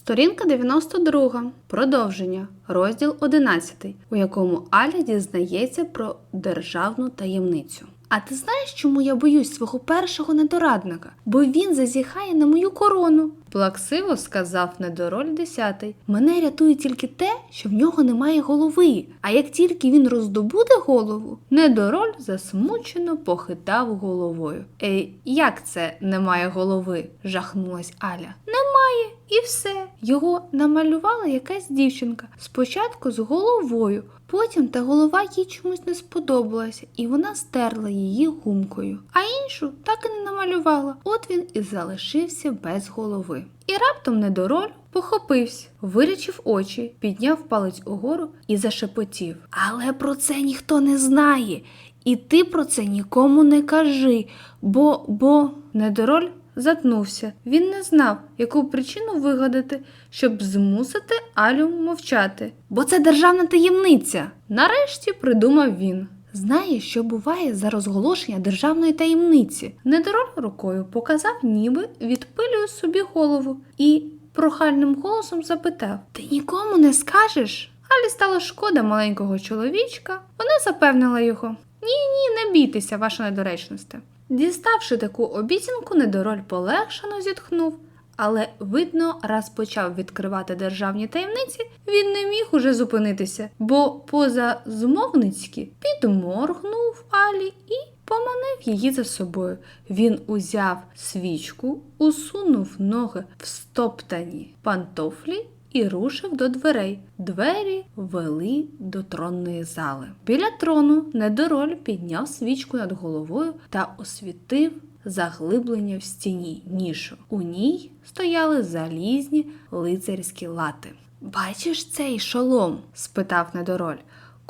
Сторінка 92. Продовження. Розділ 11, у якому Аля дізнається про державну таємницю. А ти знаєш, чому я боюсь свого першого недорадника? Бо він зазіхає на мою корону. Плаксиво сказав недороль десятий. Мене рятує тільки те, що в нього немає голови. А як тільки він роздобуде голову, недороль засмучено похитав головою. Ей, як це немає голови? жахнулась Аля. Немає, і все. Його намалювала якась дівчинка. Спочатку з головою, потім та голова їй чомусь не сподобалася, і вона стерла її гумкою. А іншу так і не намалювала. От він і залишився без голови. І раптом недороль похопився, вирячив очі, підняв палець угору і зашепотів. Але про це ніхто не знає. І ти про це нікому не кажи, бо бо недороль затнувся. Він не знав, яку причину вигадати, щоб змусити Алю мовчати. Бо це державна таємниця. Нарешті придумав він. Знає, що буває за розголошення державної таємниці. Недороль рукою показав, ніби відпилює собі голову і прохальним голосом запитав: Ти нікому не скажеш? Алі стало шкода маленького чоловічка. Вона запевнила його: Ні, ні, не бійтеся, ваша недоречність. Діставши таку обіцянку, недороль полегшено зітхнув, але, видно, раз почав відкривати державні таємниці, він не міг уже зупинитися, бо поза змовницьки підморгнув Алі і поманив її за собою. Він узяв свічку, усунув ноги в стоптані пантофлі і рушив до дверей. Двері вели до тронної зали. Біля трону недороль підняв свічку над головою та освітив заглиблення в стіні нішу. У ній стояли залізні лицарські лати. Бачиш цей шолом? спитав недороль.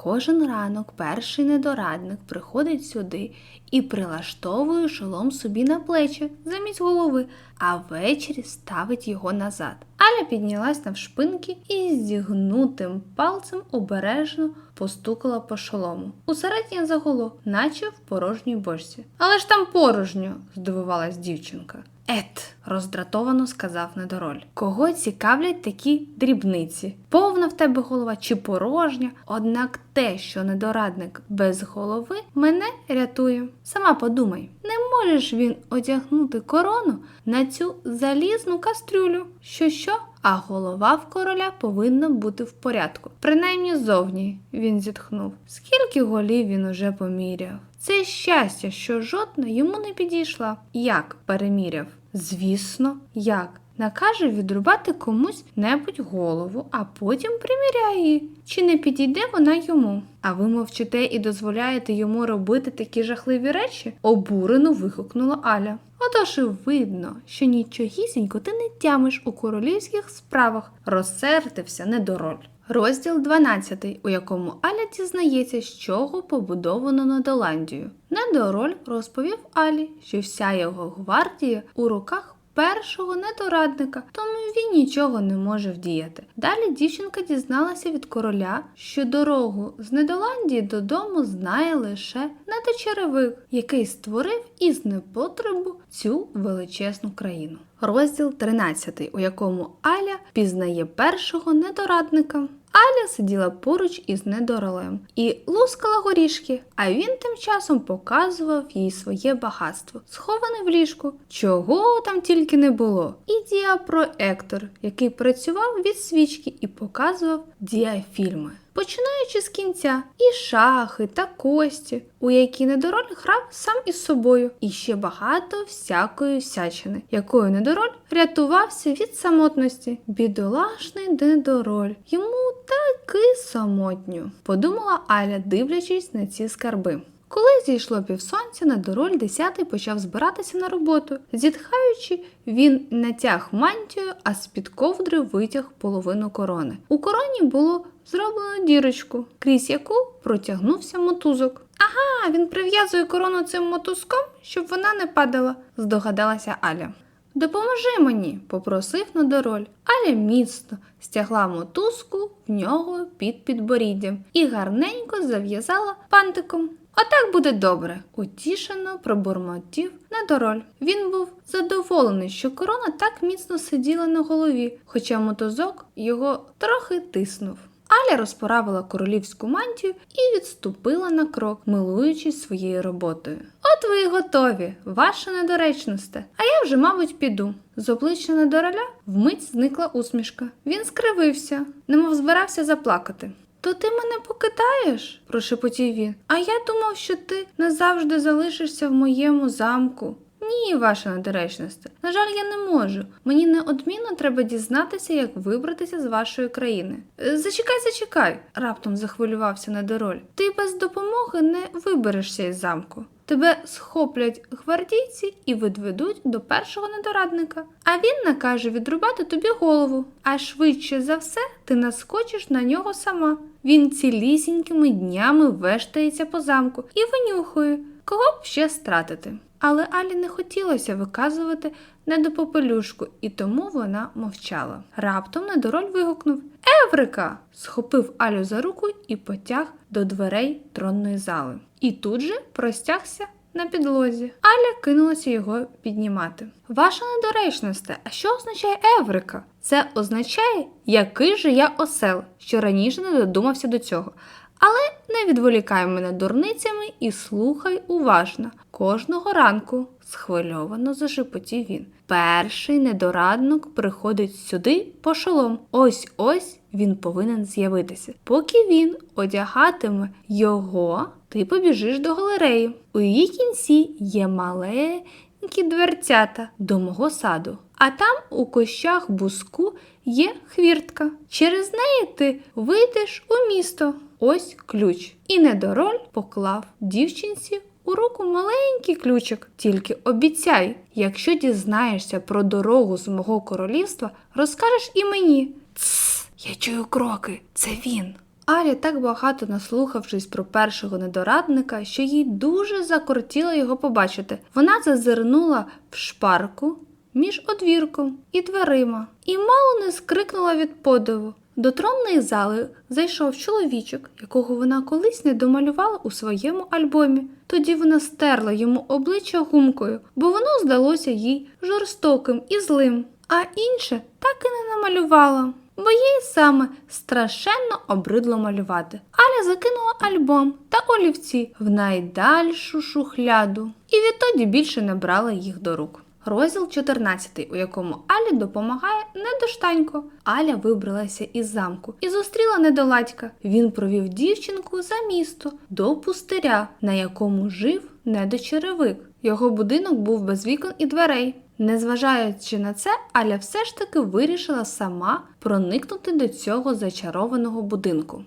Кожен ранок перший недорадник приходить сюди і прилаштовує шолом собі на плечі замість голови, а ввечері ставить його назад. Аля піднялась навшпиньки і зігнутим пальцем обережно постукала по шолому. Усередині загуло, наче в порожній бочці. Але ж там порожньо, здивувалась дівчинка. Ет, роздратовано сказав недороль. Кого цікавлять такі дрібниці? Повна в тебе голова чи порожня? Однак те, що недорадник без голови, мене рятує. Сама подумай, не можеш він одягнути корону на цю залізну кастрюлю. Що що? А голова в короля повинна бути в порядку. Принаймні зовні, він зітхнув. Скільки голів він уже поміряв? Це щастя, що жодна йому не підійшла. Як переміряв? Звісно, як? Накаже відрубати комусь небудь голову, а потім приміряє її. Чи не підійде вона йому? А ви мовчите і дозволяєте йому робити такі жахливі речі? обурено вигукнула Аля. Отож і видно, що нічогісінько ти не тямиш у королівських справах, розсердився недороль. Розділ 12, у якому Аля дізнається, з чого побудовано Недоландію. Недороль розповів Алі, що вся його гвардія у руках першого недорадника, тому він нічого не може вдіяти. Далі дівчинка дізналася від короля, що дорогу з Недоландії додому знає лише недочеревик, який створив із непотребу цю величезну країну. Розділ 13, у якому Аля пізнає першого недорадника. Аля сиділа поруч із недоролем і лускала горішки, а він тим часом показував їй своє багатство, сховане в ліжку, чого там тільки не було. І діапроектор, який працював від свічки і показував діафільми. Починаючи з кінця, і шахи та кості, у які недороль грав сам із собою, і ще багато всякої всячини, якою недороль рятувався від самотності. Бідолашний недороль, йому таки самотню, подумала Аля, дивлячись на ці скарби. Коли зійшло півсонця, на дороль десятий почав збиратися на роботу. Зітхаючи, він натяг мантію, а з-під ковдри витяг половину корони. У короні було зроблено дірочку, крізь яку протягнувся мотузок. Ага, він прив'язує корону цим мотузком, щоб вона не падала, здогадалася Аля. Допоможи мені, попросив Надороль. Аля міцно стягла мотузку в нього під підборіддям і гарненько зав'язала пантиком. Отак буде добре, утішено пробурмотів недороль. Він був задоволений, що корона так міцно сиділа на голові, хоча мотозок його трохи тиснув. Аля розправила королівську мантію і відступила на крок, милуючись своєю роботою. От ви і готові, ваша недоречносте. А я вже, мабуть, піду. З обличчя недороля вмить зникла усмішка. Він скривився, немов збирався заплакати. То ти мене покидаєш? прошепотів він. А я думав, що ти назавжди залишишся в моєму замку. Ні, ваша недоречносте. На жаль, я не можу. Мені неодмінно треба дізнатися, як вибратися з вашої країни. Е, Зачекай, зачекай, раптом захвилювався недороль. Ти без допомоги не виберешся із замку. Тебе схоплять гвардійці і відведуть до першого недорадника. А він накаже відрубати тобі голову. А швидше за все ти наскочиш на нього сама. Він цілісінькими днями вештається по замку і винюхує, кого б ще стратити. Але Алі не хотілося виказувати недопопелюшку, і тому вона мовчала. Раптом недороль вигукнув Еврика! схопив Алю за руку і потяг до дверей тронної зали. І тут же простягся на підлозі. Аля кинулася його піднімати. Ваша недоречносте, а що означає Еврика? Це означає, який же я осел, що раніше не додумався до цього. Але не відволікай мене дурницями і слухай уважно. Кожного ранку, схвильовано зашепотів він. Перший недорадник приходить сюди по шолом. Ось ось він повинен з'явитися. Поки він одягатиме його, ти побіжиш до галереї. У її кінці є маленькі дверцята до мого саду. А там у кущах буску є хвіртка. Через неї ти вийдеш у місто. Ось ключ. І недороль поклав дівчинці у руку маленький ключик. Тільки обіцяй, якщо дізнаєшся про дорогу з мого королівства, розкажеш і мені. Тсс, я чую кроки, це він. Аля так багато наслухавшись про першого недорадника, що їй дуже закортіло його побачити. Вона зазирнула в шпарку між одвірком і дверима і мало не скрикнула від подиву. До тронної зали зайшов чоловічок, якого вона колись не домалювала у своєму альбомі. Тоді вона стерла йому обличчя гумкою, бо воно здалося їй жорстоким і злим, а інше так і не намалювала, бо їй саме страшенно обридло малювати. Аля закинула альбом та олівці в найдальшу шухляду і відтоді більше не брала їх до рук. Розділ 14, у якому Алі допомагає недоштанько. Аля вибралася із замку і зустріла недоладька. Він провів дівчинку за місто до пустиря, на якому жив недочеревик. Його будинок був без вікон і дверей. Незважаючи на це, Аля все ж таки вирішила сама проникнути до цього зачарованого будинку.